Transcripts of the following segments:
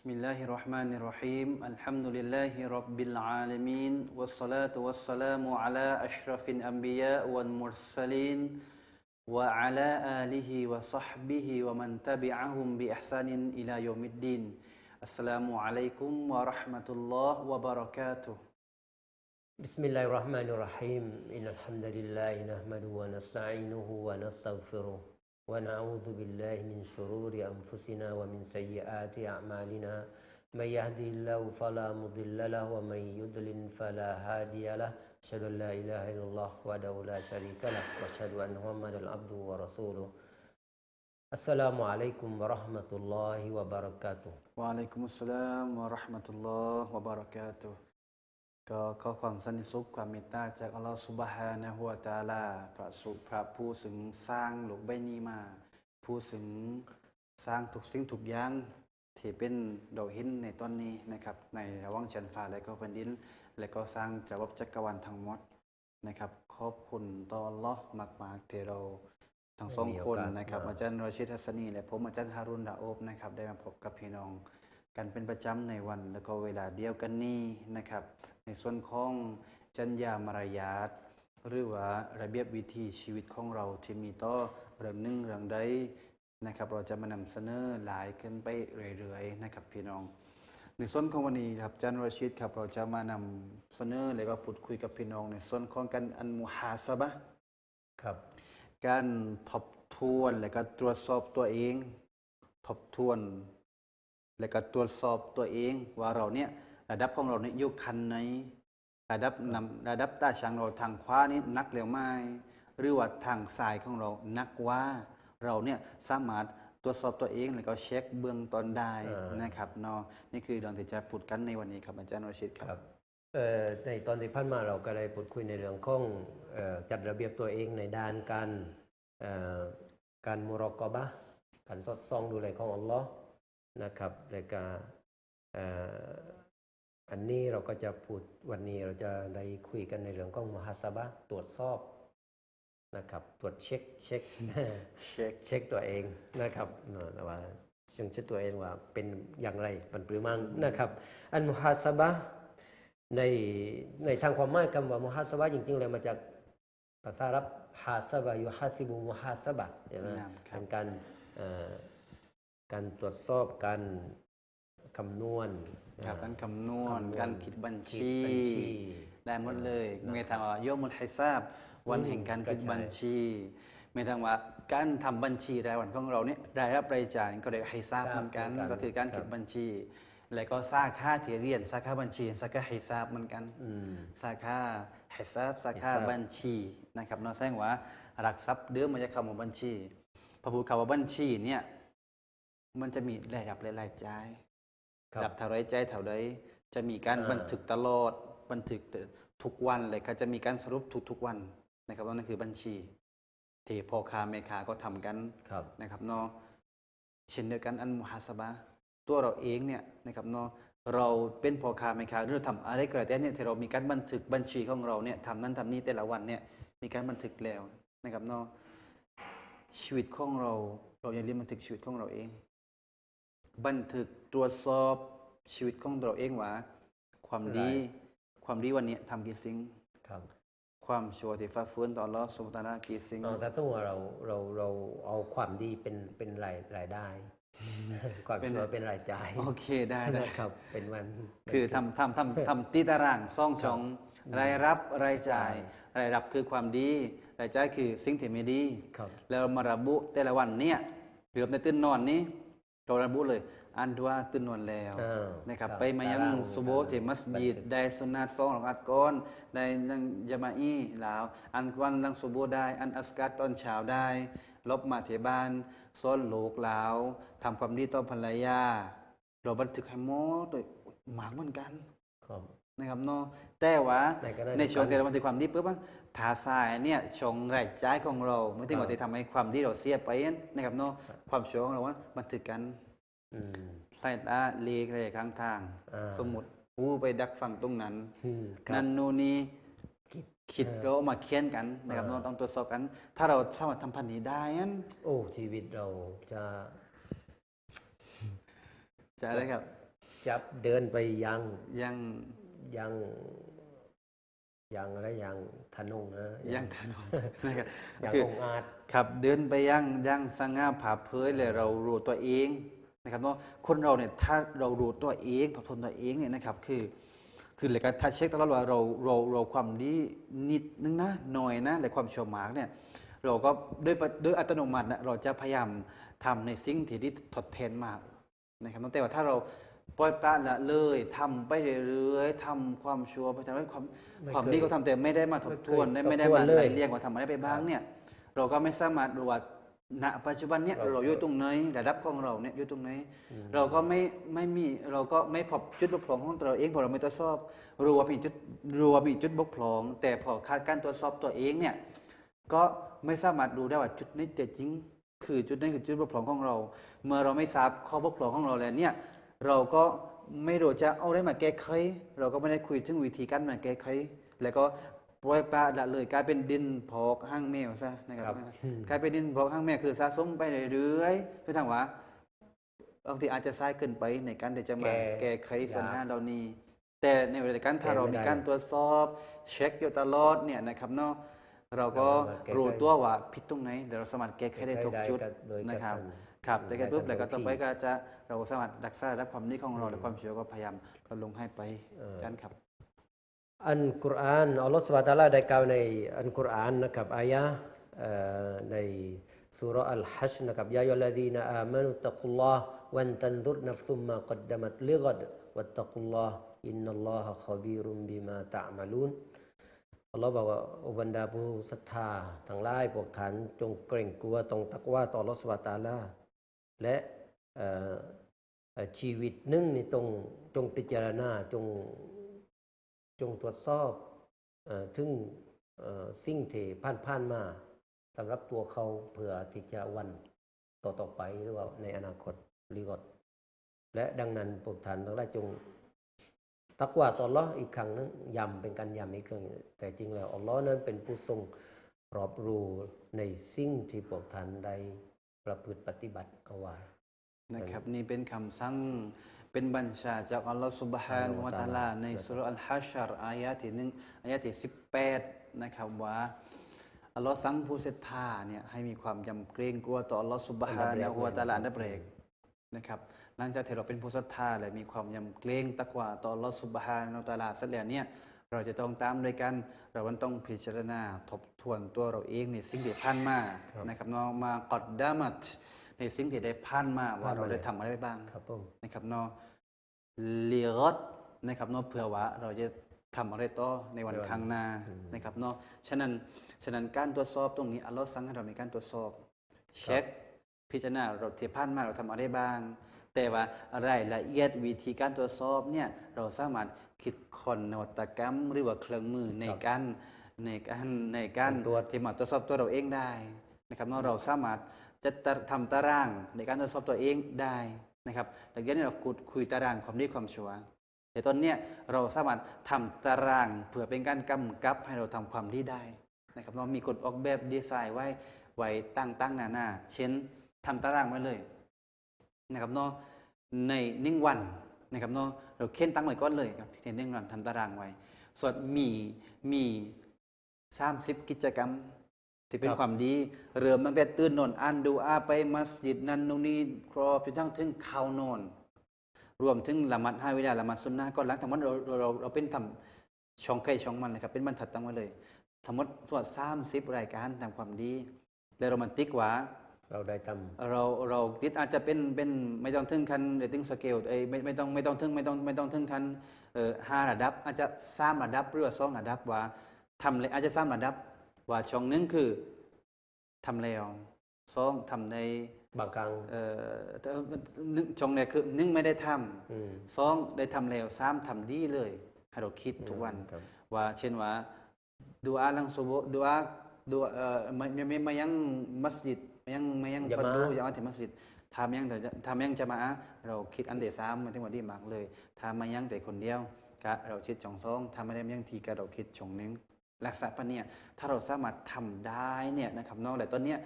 بسم الله الرحمن الرحيم الحمد لله رب العالمين والصلاة والسلام على أشرف الأنبياء والمرسلين وعلى آله وصحبه ومن تبعهم بإحسان إلى يوم الدين السلام عليكم ورحمة الله وبركاته بسم الله الرحمن الرحيم إن الحمد لله نحمده ونستعينه ونستغفره ونعوذ بالله من شرور أنفسنا ومن سيئات أعمالنا. من يهده الله فلا مضل له ومن يضلل فلا هادي له. أشهد أن لا إله إلا الله وحده لا شريك له وأشهد أن محمدا عبده ورسوله. السلام عليكم ورحمة الله وبركاته. وعليكم السلام ورحمة الله وبركاته. ก็ขอความสันติสุขความเมตตาจากอัลลอฮฺสุบฮานะฮุวาตะอาลาพระสุพระผู้สึงสร้างโลกใบนี้มา ผู้สึงสร้างทุกสิ่งทุกอย่างที่เป็นดอกหินในตอนนี้นะครับ ในระหว่างชั้นฟ้าและก็แผ่นดิน และก็สร้างจักรวรรดิจักรวาลทั้งหมดนะครับ ขอบคุณต่ออัลลอฮ์มากๆที่เราทั้งสองมีโอคนกาสนะครับมาอาจารย์รอชิดฮัสนีและผมอาจารย์ฮารุนดาโอบนะครับ ได้มาพบกับพี่น้อง กันเป็นประจำในวันแล้วก็เวลาเดียวกันนี้นะครับ ในส่วนของจัญญามารยาทหรือว่าระเบียบวิธีชีวิตของเราที่มีต่อเรื่องหนึ่งเรื่องใดนะครับ เราจะมานำเสนอหลายขึ้นไปเรื่อยๆนะครับพี่น้องในส่วนของวันนี้ครับอาจันรชิดครับเราจะมานำเสนอแล้วก็พูดคุยกับพี่น้องในส่วนของการอันมุฮาสบะครับ การทบทวนและก็ตรวจสอบตัวเอง ทบทวน และก็ตรวจสอบตัวเองว่าเราเนี่ยระดับของเราเนี่ยอยู่คันไหนระดับนำระดับตาช่างเราทางขวานี่นักเร็วไหมหรือว่าทางซ้ายของเรานักว่าเราเนี่ยสามารถตรวจสอบตัวเองแล้วก็เช็คเบื้องต้นได้อ่านนะครับเนาะนี่คือเรื่องที่จะพูดกันในวันนี้ครับอาจารย์วชิตคครัรับบเอ่อในตอนที่ผ่านมาเราก็ได้พูดคุยในเรื่องของเอ่อจัดระเบียบตัวเองในด้านการเอ่อการมุรอกอบะห์การสอดส่องดูแลของอัลลอฮ์ นะครับและก็เอ่ออันนี้เราก็จะพูดวันนี้เราจะได้คุยกันในเรื่องของมุฮัสบะห์ตรวจสอบนะครับตรวจเช็คเช็คเช็คเช็คตัวเองนะครับเนอะว่าเชิงเช็คตัวเองว่าเป็นอย่างไรมันปรือมั่งนะครับ อันมุฮัสบะห์ในในทางความหมายคำว่ามุฮัสบะห์จริงๆเลยมาจากภาษาอาหรับฮาสบะยุฮัสิบุมุฮัสบะห์ใช่ไหมครับเป็นการเอ่อ การตรวจสอบการคำนวณครับการคำนวณคำนวณการคิดบัญคิชีดบัญชี ได้หมดเลยนะครับไม่ทางว่าโยมุลฮิซาบวันแห่งการคิดก็ใช่บัญชีไม่ทางว่าการทำบัญชีรายวันของเราเนี่ยรายรับรายจ่ายก็เรียกฮิซาบเหมือนกัน ก็คือการคิดบัญชี และก็สาขาที่เรียนสาขาบัญชีสาขาฮิซาบเหมือนกันอืมสาขาฮิซาบสาขาฮิซาบบัญชีนะครับเนาะแสดงว่าหลักทรัพย์เดิมมันจะคำว่าบัญชีพอพูดคำว่าบัญชีเนี่ย มันจะมีรายรับและรายจ่ายครับรับเท่าไรใจายเท่าไรจะมีการอ่า บันทึกตลอด บันทึกทุกวันเลยก็จะมีการสรุปทุกๆวันนะครับว่านั่นคือบัญชีที่พ่อค้าแม่ค้าก็ทำกัน ครับ นะครับเนาะเช่นเดียวกันอันมุฮัสบะห์ตัวเราเองเนี่ยนะครับเนาะเราเป็นพ่อค้าแม่ค้าหรือเราทำอะไรก็แล้วแต่เนี่ยที่เรามีการบันทึกบัญชีของเราเนี่ยทำนั้นทำนี้แต่ละวันเนี่ยมีการบันทึกแล้วนะครับเนาะชีวิตของเราเราอย่าลืมบันทึกชีวิตของเราเอง บันทึกตรวจสอบชีวิตของเราเองว่า ความดีได้ความดีวันนี้ทำกี่สิ่งครับความชั่วที่ฟ้าฟื้นต่ออัลลอฮ์สุบฮานะฮูวะตะอาลากี่สิ่งเอาถ้าสมมติว่าเราเราเราเอาความดีเป็นเป็นรายรายได้ความเป็นชั่วเป็นรายจ่ายโอเคได้ได้นะครับ เป็นวัน คือทำทำทำทำตีตารางซ่องช่องรายรับรายจ่าย รายรับคือความดี รายจ่ายคือสิ่งที่ไม่ดีครับแล้วมาระบุแต่ละวันเนี่ยเดือบในตื่นนอนนี้เราระบุเลย อันดัวตื่นนอนแล้วอ่านะครับครับไปมายังตารางซุโบฮ์ที่มัสยิดบันทึกได้สุนนะสองรอกอัดก่อนได้นั่งจามาอีลาวอันวันลังซุโบฮ์ได้อันอัสกัดตอนเช้าได้ ลบมาที่บ้านซ้อนลูกลาวทำความดีต่อภรรยาเราบันทึกให้หมดโดยหมากเหมือนกันครับนะครับเนาะแต่ว่าในกรณีในช่วงที่เราบันทึกความดีปุ๊บว่าทาสายเนี่ยช่องรายจ่ายของเราไม่ถึงว่าจะทำให้ความดีเราเสียไปนะครับเนาะความชั่วของเราว่าบันทึกกันอืม สายตาเลีกอะไรข้างทางอ่าสมมุติหูไปดักฟังตรงนั้นอืมครับนั่นนู่นนี่คิดคิดเออเราเอามาเขียนกันนะครับอ่าเราต้องตรวจสอบกัน ถ้าเราสามารถทำพันนี้ได้นั้นโอ้ชีวิตเราจะ จะอะไรครับ จับเดินไปยังยังยังยังอะไรยังทะนงนะยังถนนนะครับยังคือองอาจครับ เดินไปยังยังสง่าผ่าเผยเลยเรารู้ตัวเอง นะครับเนาะคนเราเนี่ยถ้าเรารู้ตัวเองทบทวนตัวเองเนี่ยนะครับคือคือเลยการถ้าเช็คตลอดว่าเราเราเราความดีนิดนึงนะหน่อยนะและความชั่วหมากเนี่ยเราก็ด้วยปะด้วยอัตโนมัตินะเราจะพยายามทำในสิ่งที่ที่ทดแทนมากนะครับแต่ว่าถ้าเราปล่อยปละละเลยทำไปเรื่อยๆทำความชั่วไปทำให้ความไม่ความเคยดีก็ทำแต่ไม่ได้มาทบทวนไม่ได้เคยไม่ได้ทบทวมานเลยไล่เรียงว่าทำอะไรไปบ้างเนี่ยเราก็ไม่สามารถรู้ว่า ณปัจจุบันเนี่ยเราเราอยู่ตรงไหนระดับของเราเนี่ยอยู่ตรงไหนเราก็ไม่ไม่มีเราก็ไม่พบจุดบกพร่องของตัวเราเองเพราะเราไม่ตรวจสอบรู้ว่ามีจุดรู้ว่ามีจุดบกพร่อง แต่พอขาดการตรวจสอบตัวเองเนี่ยก็ไม่สามารถดูได้ว่าจุดนี้แต่จริง คือจุดนี้คือจุดบกพร่องของเรา เมื่อเราไม่ทราบข้อบกพร่องของเราแล้วเนี่ยเราก็ไม่รู้จะเอาได้มาแก้ไขเราก็ไม่ได้คุยถึงวิธีการมาแก้ไขแล้วก็ ปล่อยปละละเลยกลายเป็นดินพอกห้างแมวซะนะครับกลายเป็นดินพอกห้างแมวคือสะสมไปเรื่อยๆเพื่อทางว่าบางทีอาจจะซ้ายเกินไปในการที่จะมาแก้แก้ไขปัญหาอยากเหล่านี้ แต่ในเวลาการถ้าแก้เราไม่มีได้การตรวจสอบเช็คอยู่ตลอดเนี่ยนะครับเนาะเราก็เรามาแก้ไขรู้ตัวว่าผิดตรงไหนเดี๋ยวเราสามารถแก้ไขได้ทุกจุดโดยนะครับทันครับแต่แค่ปุ๊บได้แล้วก็ทันต่อไปทีก็จะเราสามารถรักษารับความดีของเราและความชั่วก็พยายามลดลงให้ไปเออกันครับ อันกุรอานอัลลอฮฺสุบฮานะตะอาลาได้กล่าวในอันกุรอานนะครับอายะในสุรอัลฮัชนะครับยาอัยลลดีนอามานุตักุลลอฮ์วันตันซุรนัฟซุมมากัดดมัตลิกัดวัตตักุลลอฮ์อินนัลลอฮะขบีรุมบิมาตะมาลูนอัลลอฮ์บอกว่าโอบรรดาผู้ศรัทธาทั้งหลายพวกท่านจงเกรงกลัวตรงตักว่าต่ออัลลอฮฺสุบฮานะตะอาลาและชีวิตหนึ่งในตรงจงพิจารณาจง จงตรวจสอบอถึงสิ่งที่ผ่านผ่านๆมาสำหรับตัวเขาเพื่อที่จะวันต่อต่อไปหรือว่าในอนาคตหรือก่อนและดังนั้นพวกท่านทั้งหลายจง ตักว่าต่ออัลเลออีกครั้งนึงย้ำเป็นการย้ำอีกครั้งแต่จริงแล้วอัลลอฮ์นั้นเป็นผู้ทรงรอบรู้ในสิ่งที่พวกท่านได้ประพฤติปฏิบัติเอาไว้นะครับ นี่เป็นคำสั่ง เป็นบัญชาจากอัลลอฮฺสุบฮานุวะตะอาลาในสุรอัลฮัชรอายะที่หนึ่งอายะที่สิบแปดนะครับว่าอัลลอฮ์สั่งผู้ศรัทธาเนี่ยให้มีความยำเกรงกลัวต่ออัลลอฮฺสุบฮานุวะตะอาลาอันดับแรกนะครับหลังจากที่เราเป็นผู้ศรัทธาและมีความยำเกรงตักวาต่ออัลลอฮฺสุบฮานุวะตะอาลาเสร็จแล้วเนี่ยเราจะต้องตามด้วยกัน เราต้องพิจารณาทบทวนตัวเราเองในสิ่งที่ผ่านมาครับนะครับเนาะมากอดดามัต ในสิ่งที่ได้ผ่านมาว่าผ่านมาเราได้แล้วทำอะไรไปบ้างครับผมนะครับเนาะเลียรดนะครับเนาะเผื่อว่าเราจะทำอะไรต่อในวันในวันข้างหน้านะครับเนาะฉะนั้นฉะนั้นการตรวจสอบตรงนี้อัลลอฮ์สั่งให้เรามีการตรวจสอบ เช็ค พิจารณาเราที่ผ่านมาเราทำอะไรบ้าง แต่ว่ารายละเอียดวิธีการตรวจสอบเนี่ยเราสามารถคิดคนนวัตกรรม หรือว่าเครื่องมือในการในการในการตรวจที่มาตรวจสอบตัวเราเองได้นะครับเนาะเราสามารถ จะตะทำตารางในการตรวจสอบตัวเองได้นะครับดังนั้นเราคุยคุยตารางความดีความชั่วแต่ตอนเนี้ยเราสามารถทำตารางเพื่อเป็นการกำกับให้เราทำความดีได้นะครับเรามีกฎออกแบบดีไซน์ไว้ไว้ตั้งตั้งหน้าหน้าเช่นทำตารางไว้เลยนะครับเนาะในหนึ่งวันนะครับเนาะเราเค้นตั้งไว้ก่อนเลยครับที่หนึ่งวันทำตารางไว้ส่วนมีมีสามสิบกิจกรรม ที่เป็นครับความดีเริ่มตั้งแต่ตื่นนอนอ่านดูอาไปมัสยิดนั่นนู่นนี่ครบจนทั้งถึงเข้านอน รวมถึงละหมัดห้าเวลาละหมัดสุนนะก็หลังทั้งหมดเราเราเราเราเป็นทำช่องใครช่องมันเลยครับเป็นบรรทัดตั้งไว้เลยทั้งหมดส่วนสามสิบรายการทำความดี แล้วเรามันติ๊กว่าเราได้ทำเราเราติดอาจจะเป็นเป็นไม่ต้องถึงคันเรตติ้งสเกลเอ้ยไม่ไม่ต้องไม่ต้องถึงไม่ต้องไม่ต้องถึงคันเอ่อห้าระดับ อาจจะสามระดับหรือว่าสองระดับว่าทำเลยอาจจะสามระดับ ว่าช่องหนึงคือทำแล้วสองทำในบางครั้งเอ่อเอ่อหนึ่งช่องเนี่ยคือหนึ่งไม่ได้ทอืมำสองได้ทำแล้วสามทำดีเลยให้เราคิดทุกวันครับว่าเช่นว่าดูอาลังซุบฮ์ดูอาดูเอ่อมามามามายังมัสยิดมายังมายังยะฟัมาดดูยังมาถึงมัสยิดทำยังแต่ทำยังจะมาอะเราคิดอันเดสามมันถึงวันดีมากเลยทำมายังแต่คนเดียวกะเราคิดจองซองทำไม่ได้ยังทีกะเราคิดชงหนึง ลักษณะปะเนี่ยถ้าเราสามารถทำได้เนี่ยนะครับน้องแต่ตอนเนี้ย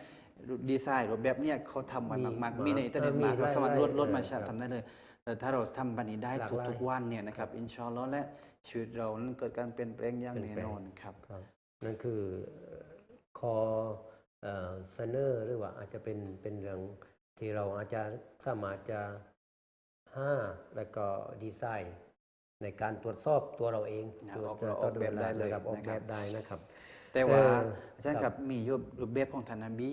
ดีไซน์รูปแบบเนี่ยเขาทำไว้มากๆมีในอินเทอร์เน็ตมากเราสามารถลดลดมาชาทำได้เลยเอ่อถ้าเราทำแบบนี้ได้หลากหลายทุกๆวันเนี่ยนะครับอินชาอัลลอฮ์และชีวิตเรานั้นเกิดการเปลี่ยนแปลงอย่างเปลี่แน่ยนแปลงนอนครับครับนั่นคือคอเสนอหรือว่าอาจจะเป็นเป็นเรื่องที่เราอาจจะสามารถจะห้าแล้วก็ดีไซน์ ในการตรวจสอบตัวเราเองนะตัวออกจะออกแบบได้เลยนะครับออกนะคแบรับบได้นะครับ แต่ว่าเอออาจารย์คครัรับบมีรูปรูปแบบของท่านนบี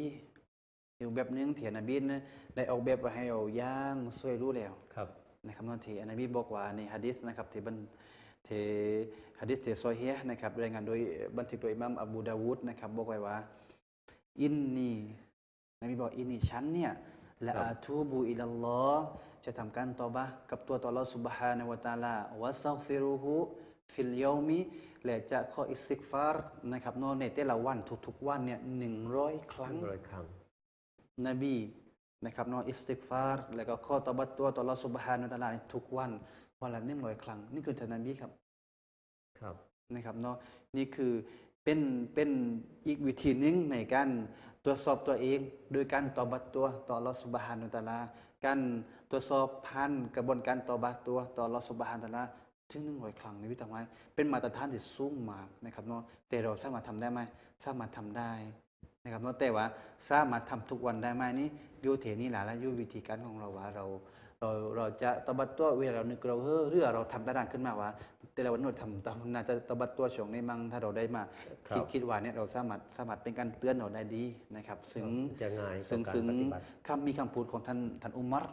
รูปแบบหนึงที่นบีนะได้ออกแบบไว้ให้เราย่างสวยรู้แล้วครับนะครับนั่นที่นบีบอกว่าในฮะดิษนะครับที่บันที่ฮะดิษที่ซอฮีฮ์นะครับรายงานโดยบันทึกโดยอิหมัมอบูดาวูดนะครับบอกไว้ว่าอินนีนบีบอกอินนีฉันเนี่ยละอาทูบูอิลลอฮ์ จะทำการตอบะห์กับตัวต่อ Allah Subhanahu wa Taala วะซักฟิรุฮุฟิลยอมิและจะขออิสติกฟารนะครับเนอะในแต่ละวันทุกๆวันเนี่ยหนึ่งร้อยครั้งร้อยครั้ง นบีนะครับเนาะอิสติกฟารแล้วก็ข้อตอบัตตัวต่อ Allah Subhanahu wa Taala ในทุกวันวันละหนึ่งร้อยครั้ง นี่คือท่านนบีครับ ครับนะครับเนาะนี่คือ เป็นเป็นอีกวิธีหนึ่งในการตรวจสอบตัวเอง โดยการตอบัตตัวต่อ Allah Subhanahu wa Taala การตรวจสอบผ่านกระบวนการตอบัตตัวต่อ Allah Subhanahu wa Taala ถึงหนึ่งร้อยครั้งในวิถีไม้เป็นมาตรฐานที่สูงมากนะครับเนาะแต่เราสามารถทำได้ไหมสามารถทำได้นะครับเนาะแต่ว่าสามารถทำทุกวันได้ไหมนี่ยู่เทนี่แหละและยูวิธีการของเราว่าเรา เราเราจะตบัดตัวเวลาเรานึกเราเฮ้อเรือเราทำตารางขึ้นมาว่า แต่ละวันเราทำตามน่าจะตบัดตัวช่วงในมังถ้าเราได้มาครับคิดคิดว่าเนี่ยเราสามารถสามารถเป็นการเตือนเราได้ดีนะครับซึ่งจะง่ายต่ซึ่องการซึ่งปฏิบัติคำมีคำพูดของท่านท่านอุมัร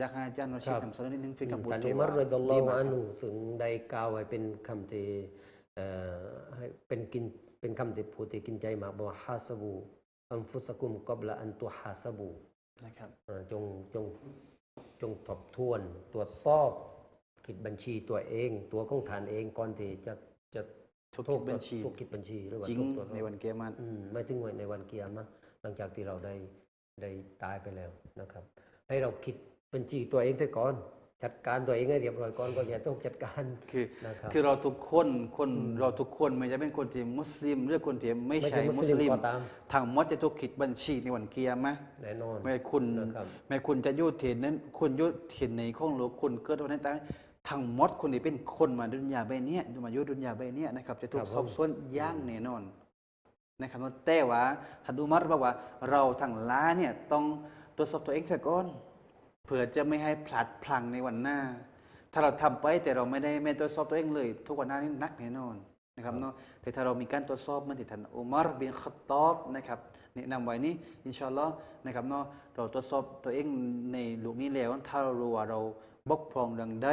อยากให้อาจารย์เราชี้ครับคำสอนนิดนึงเป็นคำพูดท่านที่อุมัรรอฎิยัลลอดีฮุมากอัคนรับฮุซึ่งได้กล่าวไว้เป็นคำที่เอ่อให้เป็นกินเป็นคำที่ผู้ที่กินใจมากบอกว่าฮาสบูอันฟุสกุมกับละอันตุฮาสบูนะครับเอ่อจงจง จงทบทวนตรวจสอบคิดบัญชีตัวเอง ตัวของฐานเองก่อนที่จะจะทุกคิดบัญชีทุกคิดบัญชีหรือว่าจริงทุกตรวจสอบในวันเกียรติอืมไม่ถึงวันในวันเกียรมะหลังจากที่เราได้ได้ตายไปแล้วนะครับ ให้เราคิดบัญชีตัวเองซะก่อน จัดการตัวเองให้เรียบร้อยก่อนก็อย่าต้องจัดการคือนะครับคือเราทุกคนคนเราทุกคนไม่จะเป็นคนที่มุสลิม หรือคนที่ไม่ใช่มุสลิมก็ตามทางหมดจะทุกคิดบัญชีในวันเกียรมะแน่นอนไม่คุณนะครับไม่คุณจะอยุตินั้นคุณอยุติในของโลกคุณเกิดวันนั้นแต่ทั้งหมดคนที่เป็นคนมาดุนยาใบเนี้ยมาอยุดุนยาใบเนี้ยนะครับจะถูครักบสอบสวนอย่างแน่นอนนะครับแต่ว่าท่านอุมัรบอกว่าเราทั้งหล้ายเนี่ยต้องตรวจสอบตัวเองซะก่อน เผื่อจะไม่ให้พลัดพลังในวันหน้า ถ้าเราทำไปแต่เราไม่ได้ไม่ตรวจสอบตัวเองเลย ทุกวันหน้านี่หนักแน่นอนนะครับเนาะแต่ถ้าเรามีการตรวจสอบเหมันที่ท่านอุมัรบินขัตตอบนะครับแนะนำไว้นี้อินชาอัลลอฮ์นะครับเนาะเราตรวจสอบตัวเองในลูกนี้แล้ว ถ้าเรารู้ว่าเราบกพร่องดังใด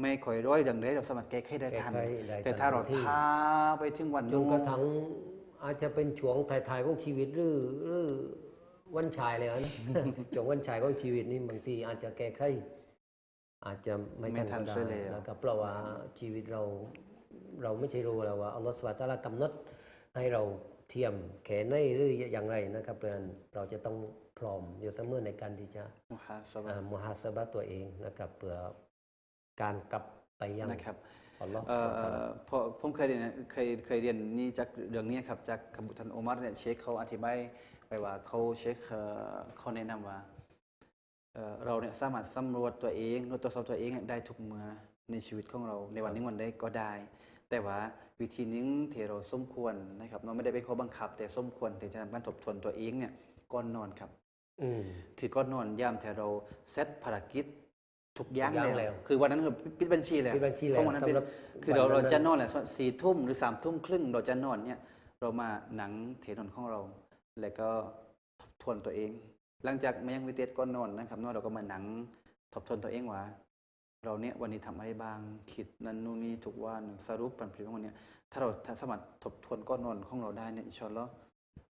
ไม่ค่อยร้อยดังใดเราสามารถแก้ไขได้ทันแก้ไขได้แต่ถ้าเราทันทีท้าไปถึงวันจนนู้นกระทั่งอาจจะเป็นช่วงถ่ายๆของชีวิตหรือหรือ วันชายเลยนะช่วงวันชายของชีวิตนี่บางทีอาจจะแก้ไขอาจจะไม่ไม่ทัทันนก็เสียได้แล้วนะครับเพราะว่าชีวิตเราเราไม่ใช่รู้แล้วว่าอัลลอฮฺสุบฮานะฮูวะตะอาลากำหนดให้เราเทียมแขนในหรืออย่างไรนะครับเพราะฉะนั้นเราจะต้องพร้อมอยู่เสมอในการที่จะมุฮาสบะอ่ามุฮาสบะตัวเองนะครับเพื่อการกลับไปยังนะครับอัลลอฮฺเอ่สุบฮานะฮูวะตะอาลาอพอผมเคยเรียนเคยเคยเรียนนี่จากเรื่องนี้ครับจากคำบุทันอุมัรเนี่ยเชคเขาอธิบาย ไปว่าเขาเชคเอ่อเขาแนะนำว่าเอ่อเราเนี่ยสามารถสำรวจตัวเองตรวจสอบตัวเองได้ทุกเมื่อในชีวิตของเราในวันหนึงวันใดก็ได้ แต่ว่าวิธีหนึงที่เราสมควรนะครับเราไม่ได้เป็นข้อบังคับ แต่สมควรที่จะทำการทบทวนตัวเองเนี่ยก่อนนอนครับอืมคือก่อนนอนยามที่เราเซตภารกิจทุกอย่างทุกอย่างแล้แล้ววคือวันนั้นคือปิดบัญชีแล้วปิดบัญชีแล้วเพราะวันนั้นเป็นสำหรับคือเราวันนั้นเราจะนอนแหละสี่ทุ่มหรือสามทุ่มครึ่งเราจะนอนเนี่ย เรามาหนังเทนอนของเรา แล้วก็ทบทวนตัวเอง หลังจากมายังวิเตสก่อนนอนนะครับเนอนเราก็มาหนังทบทวนตัวเองว่า เราเนี่ยวันนี้ทำอะไรบ้างคิดนั่นนู่นนี่ทุกวันสรุปปันผลิตของวันเนี้ยถ้าเราถ้าสามารถทบทวนก้อนนอนของเราได้เนี่ยอินชาอัลลอฮ์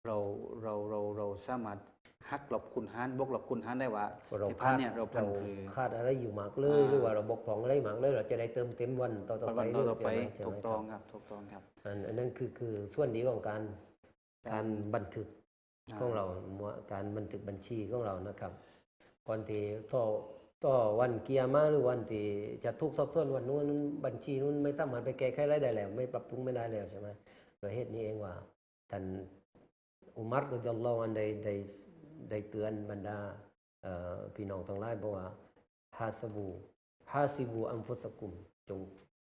เราเราเราเราสามารถหักหลบคุณหารบวกหลบคุณหารได้ว่าเราที่ผ่านเนี่ยเราพันคือขาดอะไรอยู่มากเลยอ่าหรือว่าเราบกพร่องอะไรมากเลย เราจะได้เติมเต็มวันต่อๆไปวันต่อๆไปใช่หมถูกต้องใช่ไหมครับถูกต้องครับอันอันนั้นคือคือส่วนดีของการการบันทึกอ่า ของเราการบันทึกบัญชีของเรานะครับก่อนที่ต่อต่อวันเกียร์มาหรือวันที่จะทุกข์สอบสวนวันนู้นบัญชีนู้นไม่สามารถไปแก้ไขอะไรได้แล้ว ไม่ปรับปรุงไม่ได้แล้วใช่ไหมโดยเหตุนี้เองว่าท่านอุมัรรดิยัลลอฮุอันใดได้ได้เตือนบรรดาเอ่อพี่น้องทั้งหลายบอกว่าฮาสบูฮาซิบูอัมฟุสกุมจง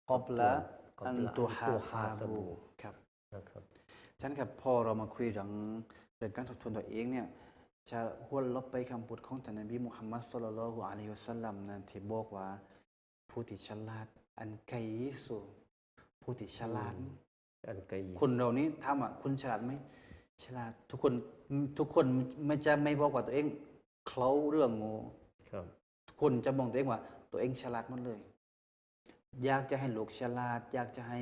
กอบละกอบละอันตุฮาอันตุซาฮาซาบูบูครับนะครับ ฉะนั้นครับพอเรามาคุยเรื่องเรื่องการทบทวนตัวเองเนี่ยจะหวนลบไปคำพูดของท่านนบีมุฮัมมัดสุลลัลลอฮุอะลัยฮิวะสัลลัมนั้นที่บอกว่า ผู้ที่ฉลาด อันไกยิสุผู้ที่ฉลาดอันไกยคนเรานี้ถามว่าคุณฉลาดไหมฉลาดทุกคนทุกคนไม่จะไม่บอกว่าตัวเองเขาเรื่องโง่ครับทุกคนจะมองตัวเองว่า ตัวเองฉลาดหมดเลย อยากจะให้ลูกฉลาด อยากจะให้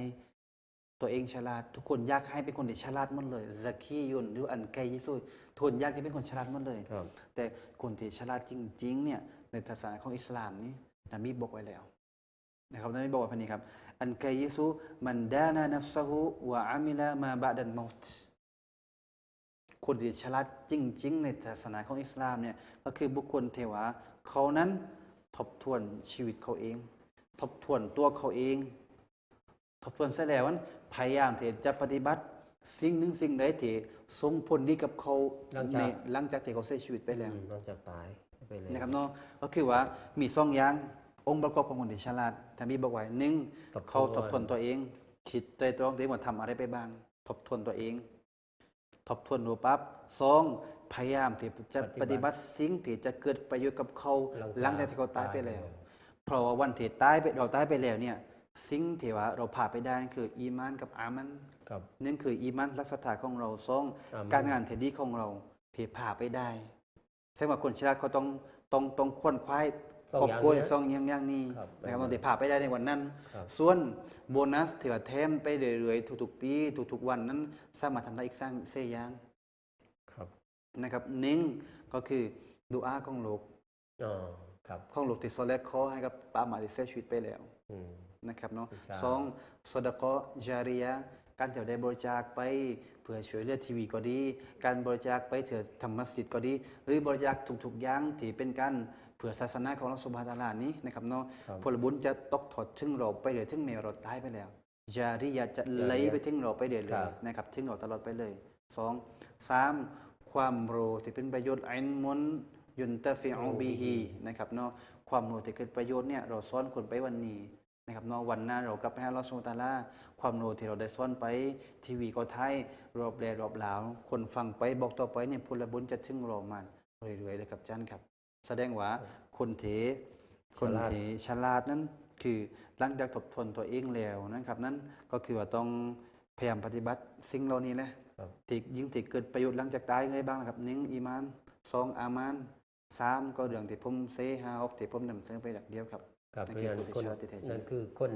ตัวเองฉลาด ทุกคนอยากให้เป็นคนที่ฉลาดหมดเลยซักคียุนหรืออันไกยิสุทุกคนอยากจะเป็นคนฉลาดหมดเลยครับแต่คนที่ฉลาดจริงๆเนี่ยในศาสนาของอิสลามนี้นบีบอกไว้แล้วนะครับนบีบอกไว้พันนี้ครับ อันไกยิสุมันดานานัฟซะฮูวะอามิลามาบะดันมอตคนที่ฉลาดจริง ๆ ในศาสนาของอิสลามเนี่ยก็คือบุคคลเทวาเขานั้นทบทวนชีวิตเขาเอง ทบทวนตัวเขาเอง ทบทวนเสร็จแล้วนั้น พยายามที่จะปฏิบัติสิ่งหนึ่งสิ่งใดที่ส่งผลดีกับเขาหลังจากในหลังจากที่เขาเสียชีวิตไปแล้วอืมนอกจากตายไปแล้วนะครับเนาะก็คือว่ามีสองอย่างองค์ประกอบของคนที่ฉลาดท่านมีบอกไว้หนึ่งทบทวนเขาทบทวนตัวเอง คิดใจตัวเองว่าทำอะไรไปบ้าง ทบทวนตัวเอง ทบทวนดูปั๊บสองพยายามที่จะปฏิบัติสิ่งที่จะเกิดประโยชน์กับเขาหลังจากที่เขาตายไปแล้ว เพราะว่าวันที่ตายไปเราตายไปแล้วเนี่ย สิ่งที่ว่าเราผ่านไปได้คืออีมานกับอามันครับนั่นคืออีมานรักษาของเราสองอามันการงานที่ดีของเราที่ผ่านไปได้แสดงว่าคนฉลาดเขาต้องต้องต้องค้นคว้าสองกอบอย่างโกยเนี้ยซองอย่างอย่างนี้ครับนะครับเราได้ผ่านไปได้ในวันนั้นครับส่วนโบนัสที่ว่าแถมไปเรื่อยๆทุกๆปีทุกๆวันนั้นสามารถทำได้อีกสร้างเสียอย่างครับนะครับหนึ่งก็คือดูอาของลูกอ๋อครับของลูกที่โซเลตขอให้กับปาหมาที่เสียชีวิตไปแล้วอืม นะครับเนาะอิจฉาสองสดกอจาริยะการที่เราได้บริจาคไปเพื่อช่วยเหลือทีวีก็ดี การบริจาคไปเถือทำมัสยิดก็ดี หรือบริจาคทุกๆอย่างที่เป็นการเพื่อศาสนาของเราสุบฮาตะอาลานี้นะครับเนาะครับผลบุญจะตกถอดถึงเราไปเลยถึงแม้เราตายไปแล้วจาริยะจะไหลไปถึงเราไปเรื่อยครับๆนะครับถึงเราตลอดไปเลยสองสามความรู้ที่เป็นประโยชน์อินมุนยุนตะฟิอูบิฮีนะครับเนาะความรู้ที่เกิดประโยชน์เนี่ยเราสอนคนไปวันนี้ นะครับเนาะวันหน้าเรากลับไปให้อัลลอฮฺสุลตาลาความรู้ที่เราได้ซ่อนไปทีวีก็ไทยรอบแรรอบหลาวคนฟังไปบอกต่อไปเนี่ยพลบุญจะถึงเรามันเรื่อยๆเลยครับจันครับ แสดงว่าคนเถคนเถฉลาดนั้นคือหลังจากทบทวนตัวเองแล้วนะครับ นั้นก็คือว่าต้องพยายามปฏิบัติสิ่งเหล่านี้แหละครับที่ยิ่งที่เกิดประโยชน์หลังจากตายอะไรบ้างนะครับหนึ่งอีมานสองอามานสามก็เรื่องที่ผมเซฮาออกที่ผมนำเสนอไปแบบเดียวครับ ครับนั่เพนราะคือฉะนั้นคนผู้ที่ฉลาดที่แท้จริงนั่นคือคน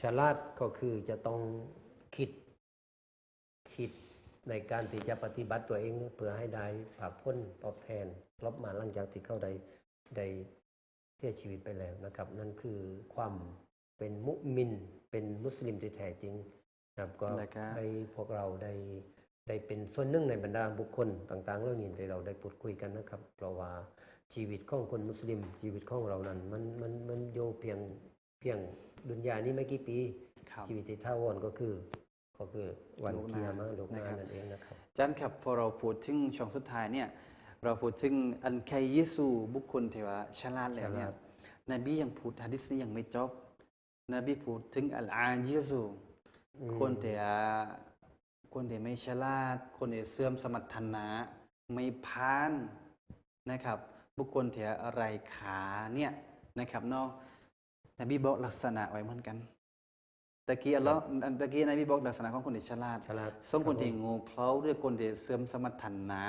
ฉลาดก็คือจะต้องคิดคิดในการที่จะปฏิบัติตัวเองเพื่อให้ได้ผลพ้นตอบแทนรับมาหลังจากที่เขาได้ได้เสียชีวิตไปแล้วนะครับ นั่นคือความเป็นมุมินเป็นมุสลิมที่แท้จริงนะครับก็แล้วก็ให้พวกเราได้ ได้เป็นส่วนหนึ่งในบรรดาบุคคลต่าง ๆ เหล่านี้ที่เราได้พูดคุยกันนะครับ เพราะว่าชีวิตของคนมุสลิม ชีวิตของเรานั้น มันมันมันโยเพียงเพียงดุนยานี้ไม่กี่ปีครับชีวิตที่ท่าวอนก็คือ ก็คือวันโลกหกิน้ายามะโลกหน้านะครับนั่นเองนะครับอาจารย์ครับพอเราพูดถึงช่วงสุดท้ายเนี่ยเราพูดถึงอันไคยิสูบุคคลที่ว่าฉลาดแล้วเนี่ยฉลาดนบียังพูดฮะดิษนี้ยังไม่จบนบีพูดถึงอัลอาจิซูอืมคนที่อ่า คนที่ไม่ฉลาด คนที่เสื่อมสมรรถนะ ไม่พานนะครับ บุคคลที่อะไรขาเนี่ยนะครับเนาะนบีบอกลักษณะไว้เหมือนกันตะกี้อัลลอฮ์อันตะกี้นบีบอกลักษณะของคนที่ฉลาดฉลาดส่งคนที่รับผมโง่เขลาหรือคนที่เสื่อมสมรรถนะ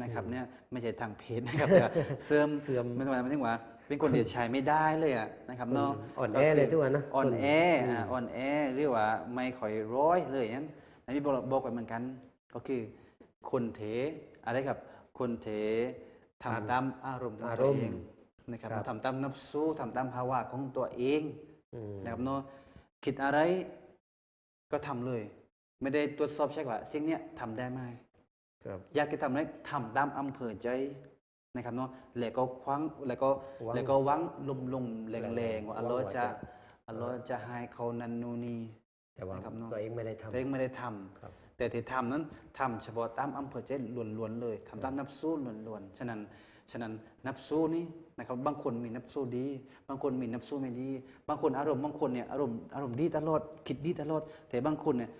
นะครับเนี่ยไม่ใช่ทางเพศนะครับแต่ว่าเสื่อมเสื่อมไม่สมรรถนะหมายถึงว่าเป็นคนที่ใช้ไม่ได้เลยอะนะครับเนาะอ่อนแอเลยทุกวันนะอ่อนคนแออ่าอ่อนแอหรือว่าไม่ค่อยร้อยเลยนั้นอั นนี้บอกบอกไปเหมือนกัน ก็คือคนเถอะไรครับ คนเถทำตามอารมณ์ของตัวเองนะครับครับทำตามนับสู้ทำตามภาวะของตัวเองอืมนะครับเนาะคิดอะไรก็ทำเลย ไม่ได้ตรวจสอบเช็คว่าสิ่งเนี้ยทำได้ไหมครับอยากจะทำอะไรทำตามอำเภอใจนะครับเนาะแล้วก็ควังแล้วก็หวังแล้วก็หวังลุมๆแรงๆว่าอัลลอฮ์หวังว่าจะจะอัลลอฮ์จะให้เขานันนูนนี แต่ว่านะครับเนอะตัวเองไม่ได้ทำ ตัวเองไม่ได้ทำครับ แต่ที่ทำนั้นทำเฉพาะตามอำเภอใจล้วนๆเลยทำตามนับสู้ล้วนๆฉะนั้นฉะนั้นนับสู้นี่นะครับบางคนมีนับสู้ดี บางคนมีนับสู้ไม่ดี บางคนอารมณ์บางคนเนี่ยอารมณ์อารมณ์ดีตลอดคิดดีตลอด แต่บางคนเนี่ย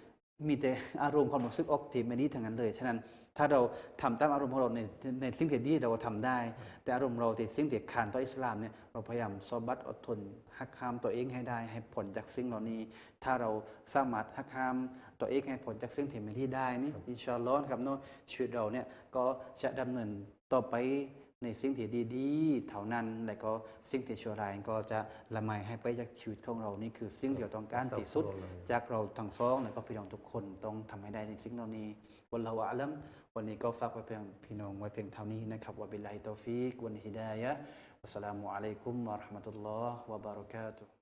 มีแต่อารมณ์ความรู้สึกออกที่ไม่ดีทั้งนั้นเลยฉะนั้น ถ้าเราทำตามอารมณ์ของเราในในสิ่งที่ดีเราก็ทำได้ แต่อารมณ์เราติดสิ่งที่ขานต่ออิสลามเนี่ยเราพยายามซอบัตอดทนหักห้ามตัวเองให้ได้ ให้ผลจากสิ่งเหล่านี้ ถ้าเราสามารถหักห้ามตัวเองให้ผลจากสิ่งที่ไม่ดีได้นี่อินชาอัลลอฮ์ครับเนาะชีวิตเราเนี่ยก็จะดำเนินต่อไป ในสิ่งที่ดีๆเท่านั้น และก็สิ่งที่ชั่วร้ายก็จะละไมให้ไปจากชีวิตของเรา นี่คือสิ่งที่เราต้องการที่สุด จากเราทั้งสองและก็พี่น้องทุกคนต้องทำให้ได้ในสิ่งเหล่านี้วันเราอะลัมวันนี้ก็ฝากไว้เพียงพี่น้องไว้เพียงเท่านี้นะครับวะบิลลาฮิตอฟิกวันฮิดายะฮ์วัสสลามุอะลัยกุมวะเราะห์มะตุลลอฮ์วะบะเราะกาตุฮ์